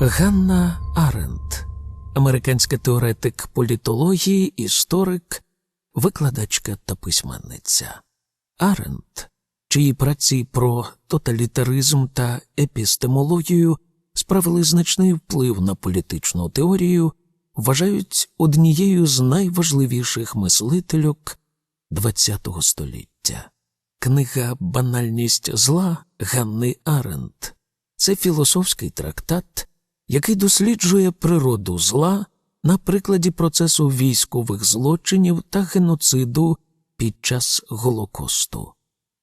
Ганна Аренд, американська теоретик політології, історик, викладачка та письменниця. Аренд, чиї праці про тоталітаризм та епістемологію справили значний вплив на політичну теорію, вважають однією з найважливіших мислительок ХХ століття. Книга Банальність зла Ганни Аренд це філософський трактат, який досліджує природу зла на прикладі процесу військових злочинів та геноциду під час Голокосту.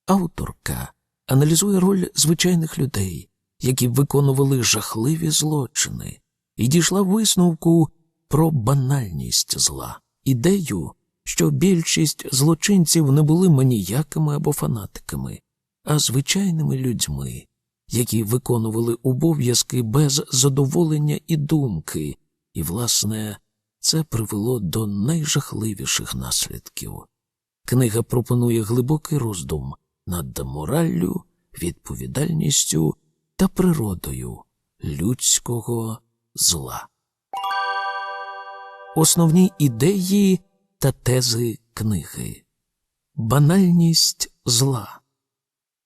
Авторка аналізує роль звичайних людей, які виконували жахливі злочини, і дійшла висновку про банальність зла, ідею, що більшість злочинців не були маніяками або фанатиками, а звичайними людьми, які виконували обов'язки без задоволення і думки, і, власне, це привело до найжахливіших наслідків. Книга пропонує глибокий роздум над мораллю, відповідальністю та природою людського зла. Основні ідеї та тези книги. Банальність зла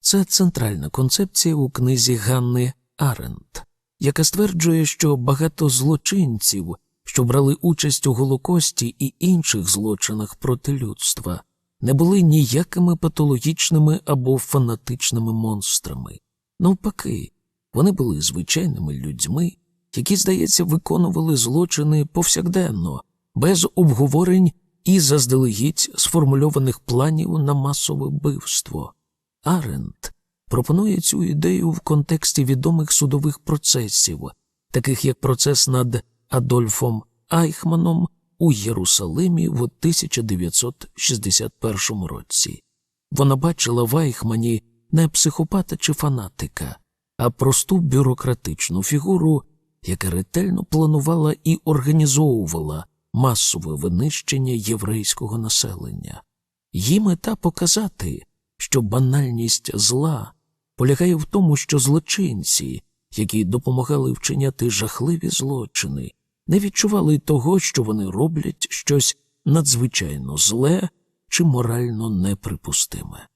це центральна концепція у книзі Ганни Аренд, яка стверджує, що багато злочинців, що брали участь у Голокості і інших злочинах проти людства, не були ніякими патологічними або фанатичними монстрами. Навпаки, вони були звичайними людьми, які, здається, виконували злочини повсякденно, без обговорень і заздалегідь сформульованих планів на масове вбивство. Аренд пропонує цю ідею в контексті відомих судових процесів, таких як процес над Адольфом Айхманом у Єрусалимі в 1961 році. Вона бачила в Айхмані не психопата чи фанатика, а просту бюрократичну фігуру, яка ретельно планувала і організовувала масове винищення єврейського населення. Її мета показати, що банальність зла полягає в тому, що злочинці, які допомагали вчиняти жахливі злочини, не відчували того, що вони роблять щось надзвичайно зле чи морально неприпустиме.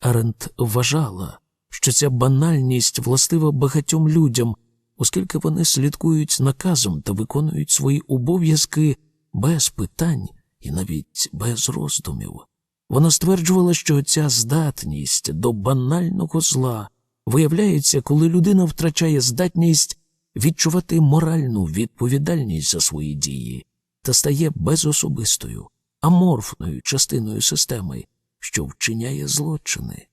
Арент вважала, що ця банальність властива багатьом людям, оскільки вони слідкують наказом та виконують свої обов'язки без питань і навіть без роздумів. Вона стверджувала, що ця здатність до банального зла виявляється, коли людина втрачає здатність відчувати моральну відповідальність за свої дії та стає безособистою, аморфною частиною системи, що вчиняє злочини.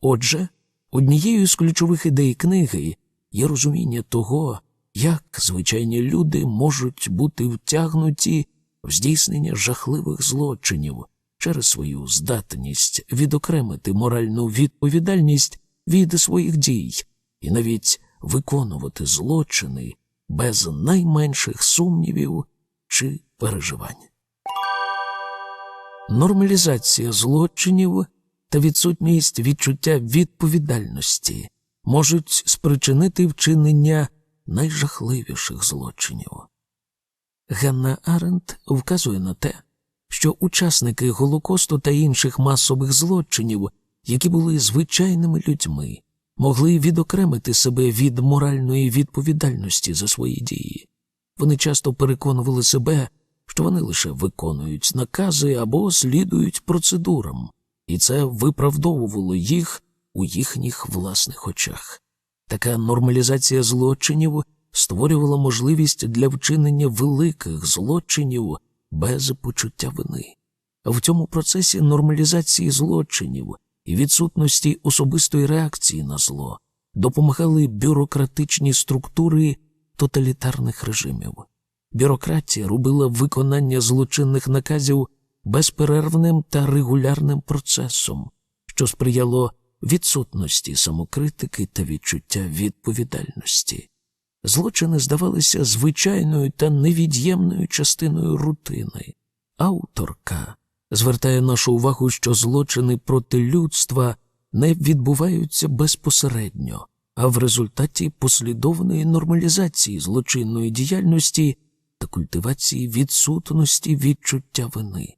Отже, однією з ключових ідей книги є розуміння того, як звичайні люди можуть бути втягнуті в здійснення жахливих злочинів через свою здатність відокремити моральну відповідальність від своїх дій і навіть виконувати злочини без найменших сумнівів чи переживань. Нормалізація злочинів та відсутність відчуття відповідальності можуть спричинити вчинення найжахливіших злочинів. Ганна Аренд вказує на те, що учасники Голокосту та інших масових злочинів, які були звичайними людьми, могли відокремити себе від моральної відповідальності за свої дії. Вони часто переконували себе, що вони лише виконують накази або слідують процедурам, і це виправдовувало їх у їхніх власних очах. Така нормалізація злочинів створювала можливість для вчинення великих злочинів без почуття вини. В цьому процесі нормалізації злочинів і відсутності особистої реакції на зло допомагали бюрократичні структури тоталітарних режимів. Бюрократія робила виконання злочинних наказів безперервним та регулярним процесом, що сприяло відсутності самокритики та відчуття відповідальності. Злочини здавалися звичайною та невід'ємною частиною рутини. Авторка звертає нашу увагу, що злочини проти людства не відбуваються безпосередньо, а в результаті послідовної нормалізації злочинної діяльності та культивації відсутності відчуття вини.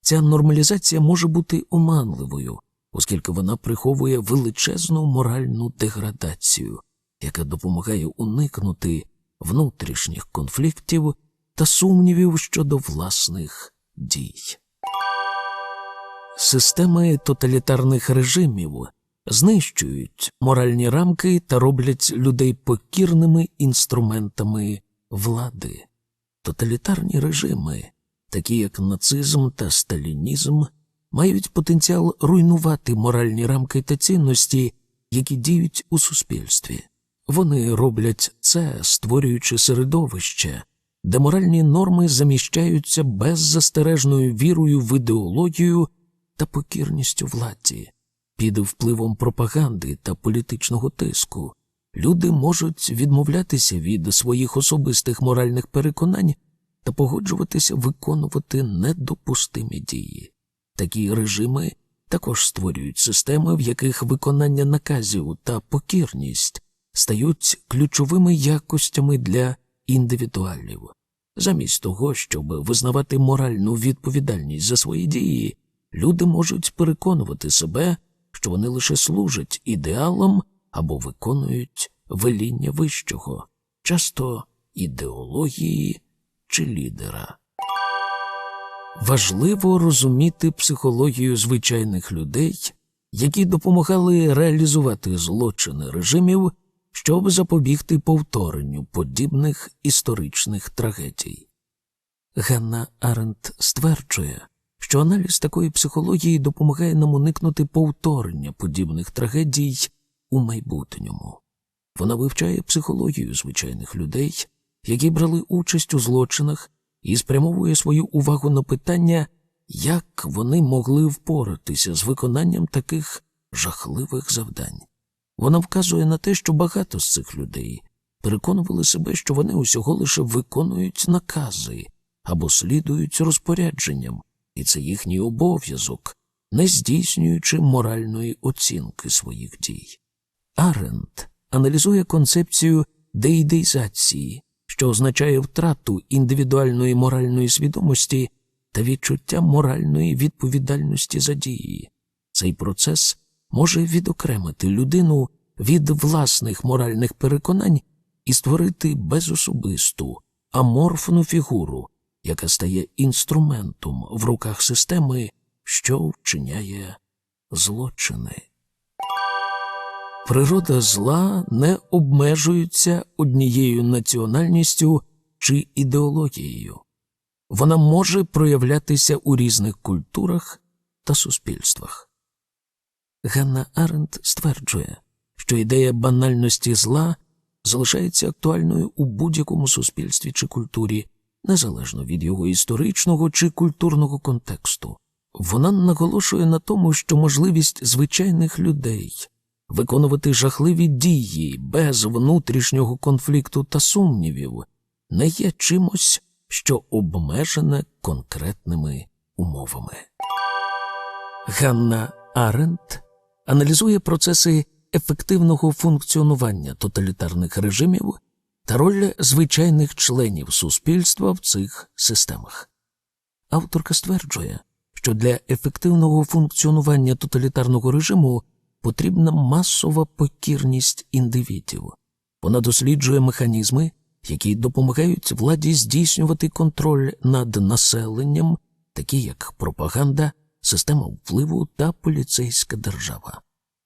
Ця нормалізація може бути оманливою, оскільки вона приховує величезну моральну деградацію, яка допомагає уникнути внутрішніх конфліктів та сумнівів щодо власних дій. Системи тоталітарних режимів знищують моральні рамки та роблять людей покірними інструментами влади. Тоталітарні режими, такі як нацизм та сталінізм, мають потенціал руйнувати моральні рамки та цінності, які діють у суспільстві. Вони роблять це, створюючи середовище, де моральні норми заміщаються беззастережною вірою в ідеологію та покірністю владі. Під впливом пропаганди та політичного тиску люди можуть відмовлятися від своїх особистих моральних переконань та погоджуватися виконувати недопустимі дії. Такі режими також створюють системи, в яких виконання наказів та покірність стають ключовими якостями для індивідуалів. Замість того, щоб визнавати моральну відповідальність за свої дії, люди можуть переконувати себе, що вони лише служать ідеалам або виконують веління вищого, часто ідеології чи лідера. Важливо розуміти психологію звичайних людей, які допомагали реалізувати злочини режимів, щоб запобігти повторенню подібних історичних трагедій. Ганна Арендт стверджує, що аналіз такої психології допомагає нам уникнути повторення подібних трагедій у майбутньому. Вона вивчає психологію звичайних людей, які брали участь у злочинах, і спрямовує свою увагу на питання, як вони могли впоратися з виконанням таких жахливих завдань. Вона вказує на те, що багато з цих людей переконували себе, що вони усього лише виконують накази або слідують розпорядженням, і це їхній обов'язок, не здійснюючи моральної оцінки своїх дій. Аренд аналізує концепцію деїдеїзації, що означає втрату індивідуальної моральної свідомості та відчуття моральної відповідальності за дії. Цей процес може відокремити людину від власних моральних переконань і створити безособисту, аморфну фігуру, яка стає інструментом в руках системи, що вчиняє злочини. Природа зла не обмежується однією національністю чи ідеологією. Вона може проявлятися у різних культурах та суспільствах. Ганна Аренд стверджує, що ідея банальності зла залишається актуальною у будь-якому суспільстві чи культурі, незалежно від його історичного чи культурного контексту. Вона наголошує на тому, що можливість звичайних людей виконувати жахливі дії без внутрішнього конфлікту та сумнівів не є чимось, що обмежене конкретними умовами. Ганна Арендт аналізує процеси ефективного функціонування тоталітарних режимів та роль звичайних членів суспільства в цих системах. Авторка стверджує, що для ефективного функціонування тоталітарного режиму потрібна масова покірність індивідів. Вона досліджує механізми, які допомагають владі здійснювати контроль над населенням, такі як пропаганда, система впливу та поліцейська держава.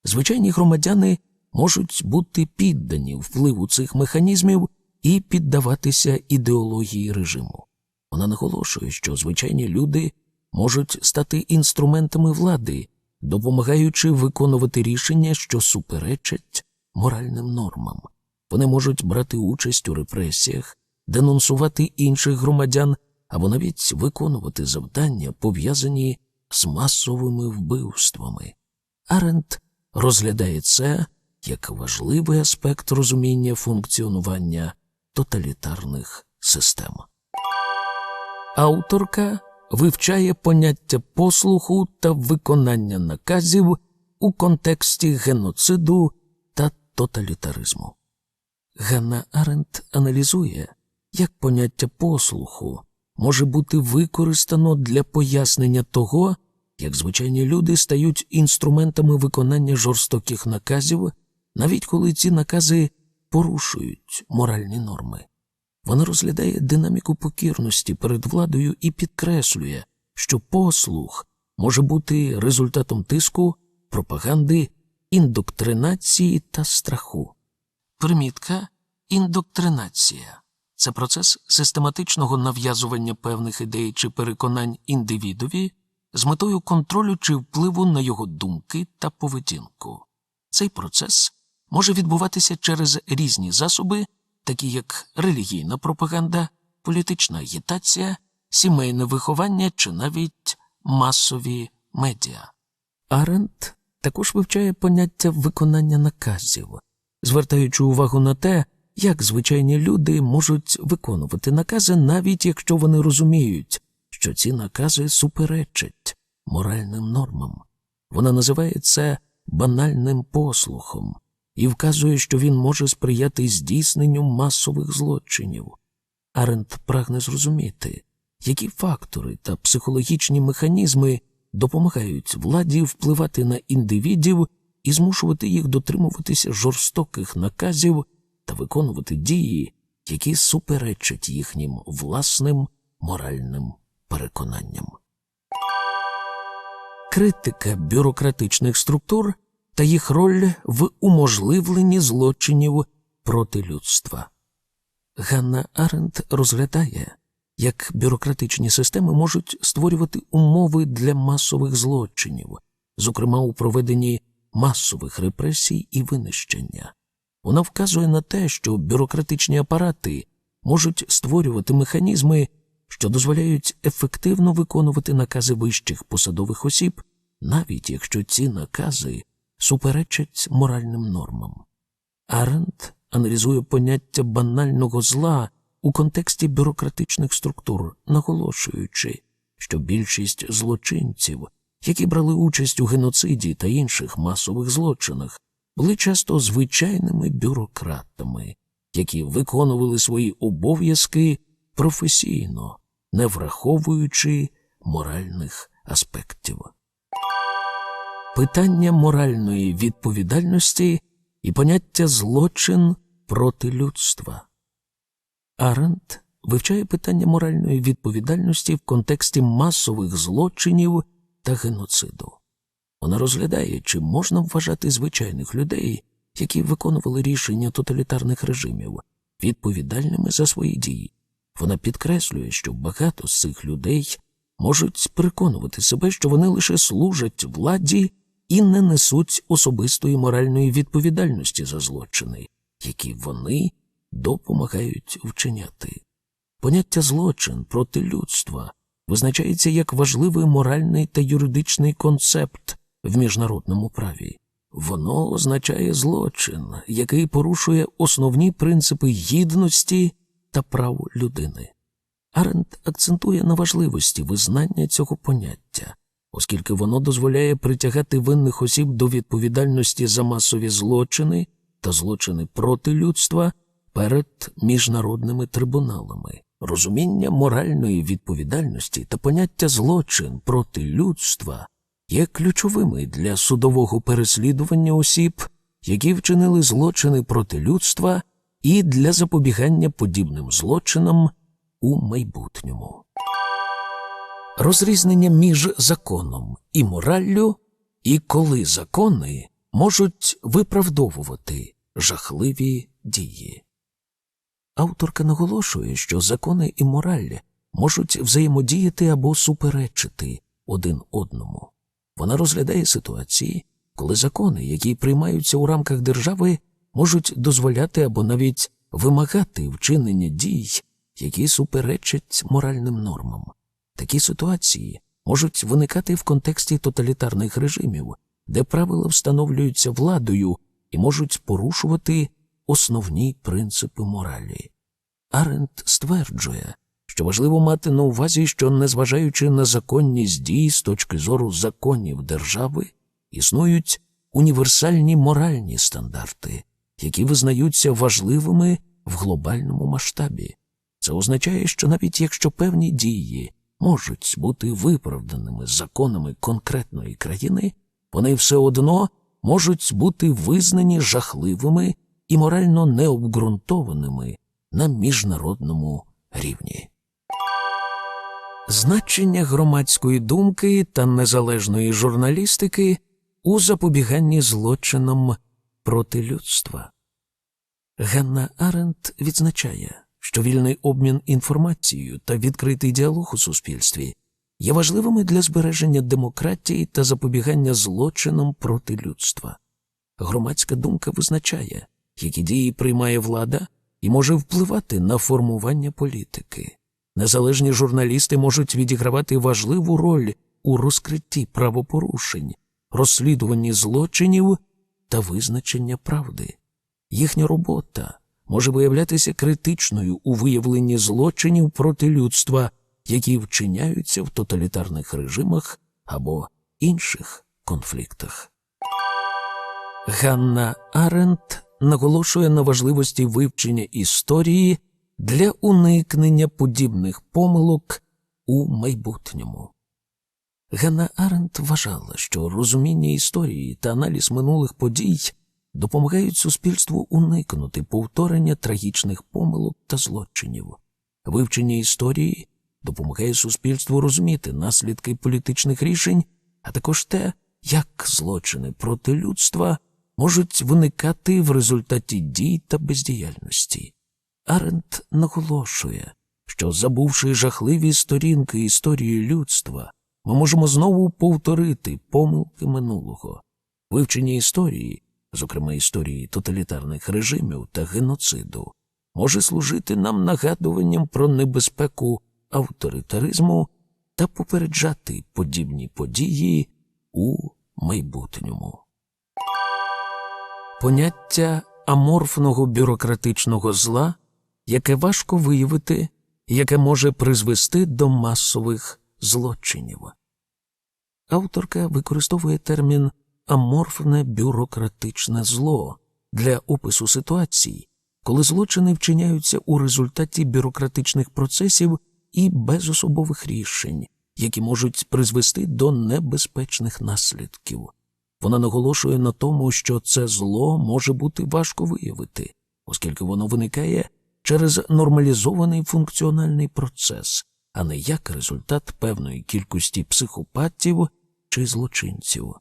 Звичайні громадяни можуть бути піддані впливу цих механізмів і піддаватися ідеології режиму. Вона наголошує, що звичайні люди можуть стати інструментами влади, допомагаючи виконувати рішення, що суперечать моральним нормам. Вони можуть брати участь у репресіях, денонсувати інших громадян або навіть виконувати завдання, пов'язані з масовими вбивствами. Арент розглядає це як важливий аспект розуміння функціонування тоталітарних систем. Авторка вивчає поняття послуху та виконання наказів у контексті геноциду та тоталітаризму. Ганна Аренд аналізує, як поняття послуху може бути використано для пояснення того, як звичайні люди стають інструментами виконання жорстоких наказів, навіть коли ці накази порушують моральні норми. Вона розглядає динаміку покірності перед владою і підкреслює, що послух може бути результатом тиску, пропаганди, індоктринації та страху. Примітка індоктринація це процес систематичного нав'язування певних ідей чи переконань індивідові з метою контролю чи впливу на його думки та поведінку. Цей процес може відбуватися через різні засоби, такі як релігійна пропаганда, політична агітація, сімейне виховання чи навіть масові медіа. Арент також вивчає поняття виконання наказів, звертаючи увагу на те, як звичайні люди можуть виконувати накази, навіть якщо вони розуміють, що ці накази суперечать моральним нормам. Вона називає це банальним послухом і вказує, що він може сприяти здійсненню масових злочинів. Арент прагне зрозуміти, які фактори та психологічні механізми допомагають владі впливати на індивідів і змушувати їх дотримуватися жорстоких наказів та виконувати дії, які суперечать їхнім власним моральним переконанням. Критика бюрократичних структур та їх роль в уможливленні злочинів проти людства. Ганна Аренд розглядає, як бюрократичні системи можуть створювати умови для масових злочинів, зокрема у проведенні масових репресій і винищення. Вона вказує на те, що бюрократичні апарати можуть створювати механізми, що дозволяють ефективно виконувати накази вищих посадових осіб, навіть якщо ці накази суперечать моральним нормам. Аренд аналізує поняття банального зла у контексті бюрократичних структур, наголошуючи, що більшість злочинців, які брали участь у геноциді та інших масових злочинах, були часто звичайними бюрократами, які виконували свої обов'язки професійно, не враховуючи моральних аспектів. Питання моральної відповідальності і поняття злочин проти людства. Арент вивчає питання моральної відповідальності в контексті масових злочинів та геноциду. Вона розглядає, чи можна вважати звичайних людей, які виконували рішення тоталітарних режимів, відповідальними за свої дії. Вона підкреслює, що багато з цих людей можуть переконувати себе, що вони лише служать владі і не несуть особистої моральної відповідальності за злочини, які вони допомагають вчиняти. Поняття злочин проти людства визначається як важливий моральний та юридичний концепт в міжнародному праві. Воно означає злочин, який порушує основні принципи гідності та прав людини. Аренд акцентує на важливості визнання цього поняття, оскільки воно дозволяє притягати винних осіб до відповідальності за масові злочини та злочини проти людства перед міжнародними трибуналами. Розуміння моральної відповідальності та поняття злочин проти людства є ключовими для судового переслідування осіб, які вчинили злочини проти людства, і для запобігання подібним злочинам у майбутньому. Розрізнення між законом і мораллю, і коли закони можуть виправдовувати жахливі дії. Авторка наголошує, що закони і мораль можуть взаємодіяти або суперечити один одному. Вона розглядає ситуації, коли закони, які приймаються у рамках держави, можуть дозволяти або навіть вимагати вчинення дій, які суперечать моральним нормам. Такі ситуації можуть виникати в контексті тоталітарних режимів, де правила встановлюються владою і можуть порушувати основні принципи моралі. Арент стверджує, що важливо мати на увазі, що, незважаючи на законність дій з точки зору законів держави, існують універсальні моральні стандарти, які визнаються важливими в глобальному масштабі. Це означає, що навіть якщо певні дії можуть бути виправданими законами конкретної країни, вони все одно можуть бути визнані жахливими і морально необґрунтованими на міжнародному рівні. Значення громадської думки та незалежної журналістики у запобіганні злочинам проти людства. Ганна Аренд відзначає, що вільний обмін інформацією та відкритий діалог у суспільстві є важливими для збереження демократії та запобігання злочинам проти людства. Громадська думка визначає, які дії приймає влада і може впливати на формування політики. Незалежні журналісти можуть відігравати важливу роль у розкритті правопорушень, розслідуванні злочинів та визначення правди. Їхня робота може виявлятися критичною у виявленні злочинів проти людства, які вчиняються в тоталітарних режимах або інших конфліктах. Ганна Арендт наголошує на важливості вивчення історії для уникнення подібних помилок у майбутньому. Ганна Арендт вважала, що розуміння історії та аналіз минулих подій допомагають суспільству уникнути повторення трагічних помилок та злочинів. Вивчення історії допомагає суспільству розуміти наслідки політичних рішень, а також те, як злочини проти людства можуть виникати в результаті дій та бездіяльності. Арент наголошує, що, забувши жахливі сторінки історії людства, ми можемо знову повторити помилки минулого. Вивчення історії, зокрема історії тоталітарних режимів та геноциду, може служити нам нагадуванням про небезпеку авторитаризму та попереджати подібні події у майбутньому. Поняття аморфного бюрократичного зла, яке важко виявити, яке може призвести до масових злочинів. Авторка використовує термін аморфне бюрократичне зло для опису ситуацій, коли злочини вчиняються у результаті бюрократичних процесів і безособових рішень, які можуть призвести до небезпечних наслідків. Вона наголошує на тому, що це зло може бути важко виявити, оскільки воно виникає через нормалізований функціональний процес, а не як результат певної кількості психопатів чи злочинців.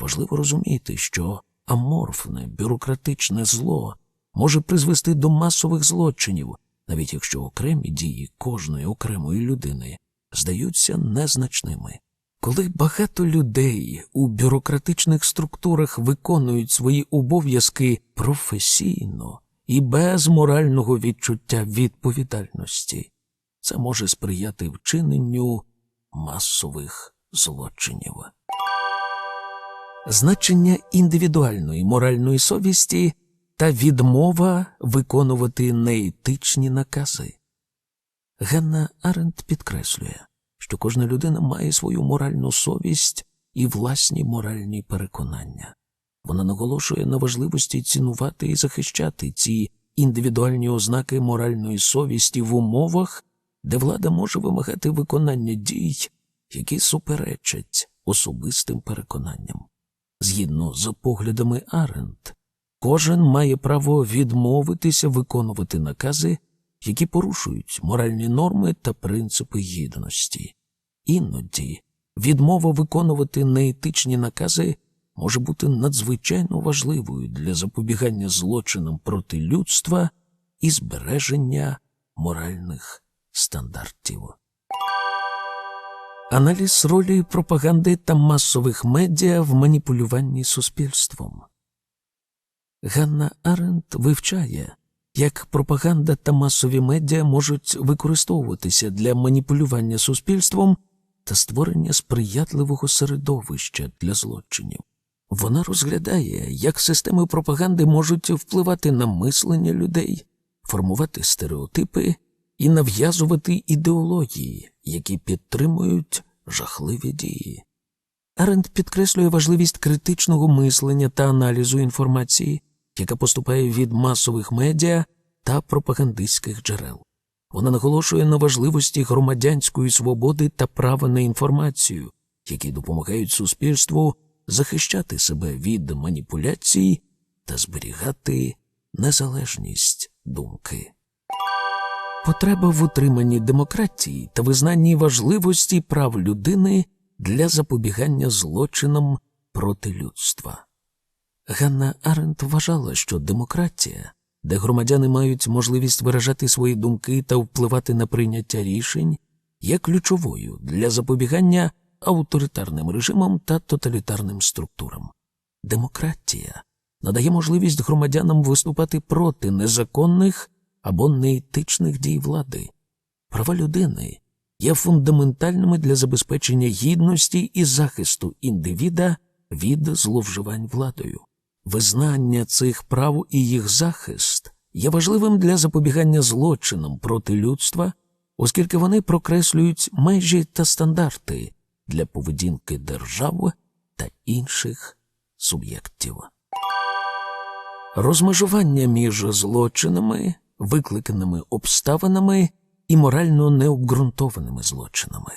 Важливо розуміти, що аморфне бюрократичне зло може призвести до масових злочинів, навіть якщо окремі дії кожної окремої людини здаються незначними. Коли багато людей у бюрократичних структурах виконують свої обов'язки професійно і без морального відчуття відповідальності, це може сприяти вчиненню масових злочинів. Значення індивідуальної моральної совісті та відмова виконувати неетичні накази. Ганна Аренд підкреслює, що кожна людина має свою моральну совість і власні моральні переконання. Вона наголошує на важливості цінувати і захищати ці індивідуальні ознаки моральної совісті в умовах, де влада може вимагати виконання дій, які суперечать особистим переконанням. Згідно з поглядами Арент, кожен має право відмовитися виконувати накази, які порушують моральні норми та принципи гідності. Іноді відмова виконувати неетичні накази може бути надзвичайно важливою для запобігання злочинам проти людства і збереження моральних стандартів. Аналіз ролі пропаганди та масових медіа в маніпулюванні суспільством. Ганна Аренд вивчає, як пропаганда та масові медіа можуть використовуватися для маніпулювання суспільством та створення сприятливого середовища для злочинів. Вона розглядає, як системи пропаганди можуть впливати на мислення людей, формувати стереотипи і нав'язувати ідеології, які підтримують жахливі дії. Аренд підкреслює важливість критичного мислення та аналізу інформації, яка поступає від масових медіа та пропагандистських джерел. Вона наголошує на важливості громадянської свободи та права на інформацію, які допомагають суспільству захищати себе від маніпуляцій та зберігати незалежність думки. Потреба в утриманні демократії та визнанні важливості прав людини для запобігання злочинам проти людства. Ганна Аренд вважала, що демократія, де громадяни мають можливість виражати свої думки та впливати на прийняття рішень, є ключовою для запобігання авторитарним режимам та тоталітарним структурам. Демократія надає можливість громадянам виступати проти незаконних або неетичних дій влади. Права людини є фундаментальними для забезпечення гідності і захисту індивіда від зловживань владою. Визнання цих прав і їх захист є важливим для запобігання злочинам проти людства, оскільки вони прокреслюють межі та стандарти для поведінки держав та інших суб'єктів. Розмежування між злочинами, викликаними обставинами і морально необґрунтованими злочинами.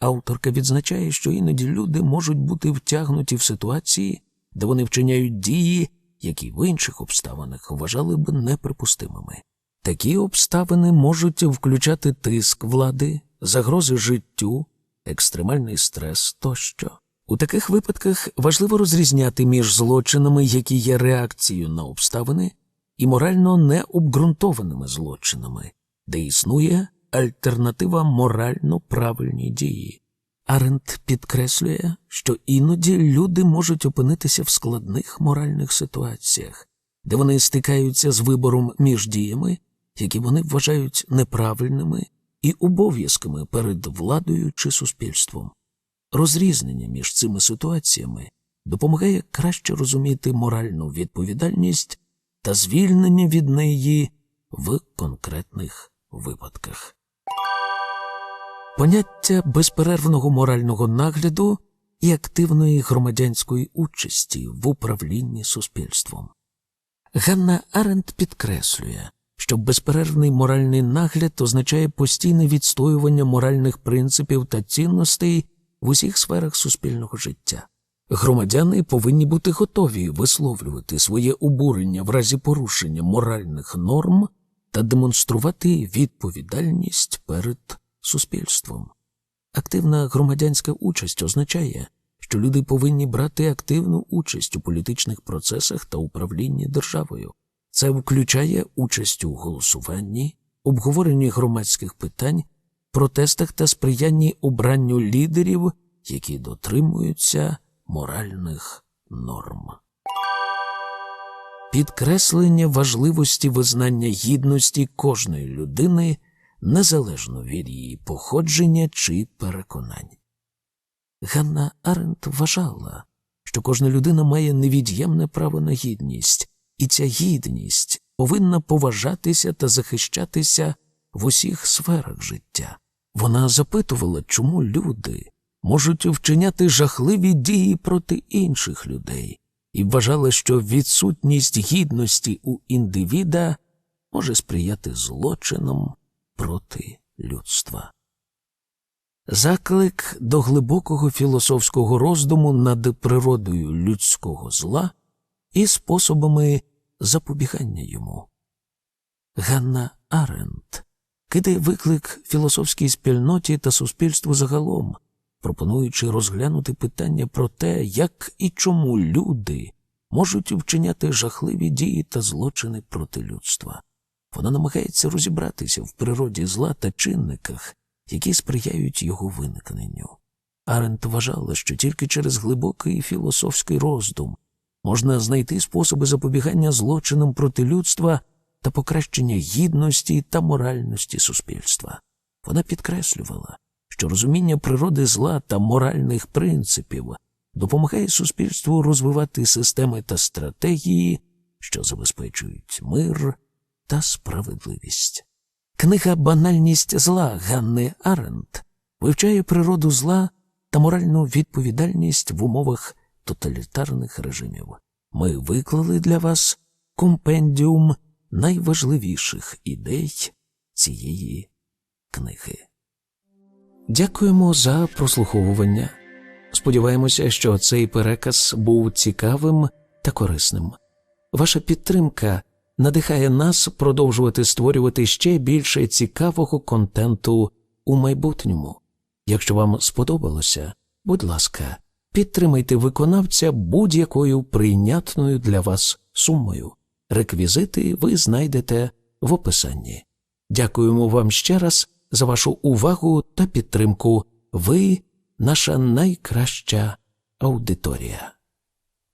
Авторка відзначає, що іноді люди можуть бути втягнуті в ситуації, де вони вчиняють дії, які в інших обставинах вважали б неприпустимими. Такі обставини можуть включати тиск влади, загрози життю, екстремальний стрес тощо. У таких випадках важливо розрізняти між злочинами, які є реакцією на обставини, і морально необґрунтованими злочинами, де існує альтернатива морально правильній дії. Арент підкреслює, що іноді люди можуть опинитися в складних моральних ситуаціях, де вони стикаються з вибором між діями, які вони вважають неправильними, і обов'язками перед владою чи суспільством. Розрізнення між цими ситуаціями допомагає краще розуміти моральну відповідальність та звільнення від неї в конкретних випадках. Поняття безперервного морального нагляду і активної громадянської участі в управлінні суспільством. Ганна Аренд підкреслює, що безперервний моральний нагляд означає постійне відстоювання моральних принципів та цінностей в усіх сферах суспільного життя. Громадяни повинні бути готові висловлювати своє обурення в разі порушення моральних норм та демонструвати відповідальність перед суспільством. Активна громадянська участь означає, що люди повинні брати активну участь у політичних процесах та управлінні державою. Це включає участь у голосуванні, обговоренні громадських питань, протестах та сприянні обранню лідерів, які дотримуються моральних норм. Підкреслення важливості визнання гідності кожної людини незалежно від її походження чи переконань. Ганна Аренд вважала, що кожна людина має невід'ємне право на гідність, і ця гідність повинна поважатися та захищатися в усіх сферах життя. Вона запитувала, чому люди можуть вчиняти жахливі дії проти інших людей, і вважала, що відсутність гідності у індивіда може сприяти злочинам проти людства. Заклик до глибокого філософського роздуму над природою людського зла і способами запобігання йому. Ганна Аренд кидає виклик філософській спільноті та суспільству загалом, пропонуючи розглянути питання про те, як і чому люди можуть вчиняти жахливі дії та злочини проти людства. Вона намагається розібратися в природі зла та чинниках, які сприяють його виникненню. Арент вважала, що тільки через глибокий філософський роздум можна знайти способи запобігання злочинам проти людства та покращення гідності та моральності суспільства. Вона підкреслювала, що розуміння природи зла та моральних принципів допомагає суспільству розвивати системи та стратегії, що забезпечують мир та справедливість. Книга Банальність зла Ганни Арент вивчає природу зла та моральну відповідальність в умовах тоталітарних режимів. ми виклали для вас компендіум найважливіших ідей цієї книги. Дякуємо за прослуховування. Сподіваємося, що цей переказ був цікавим та корисним. Ваша підтримка надихає нас продовжувати створювати ще більше цікавого контенту у майбутньому. Якщо вам сподобалося, будь ласка, підтримайте виконавця будь-якою прийнятною для вас сумою. Реквізити ви знайдете в описанні. Дякуємо вам ще раз за вашу увагу та підтримку. Ви наша найкраща аудиторія.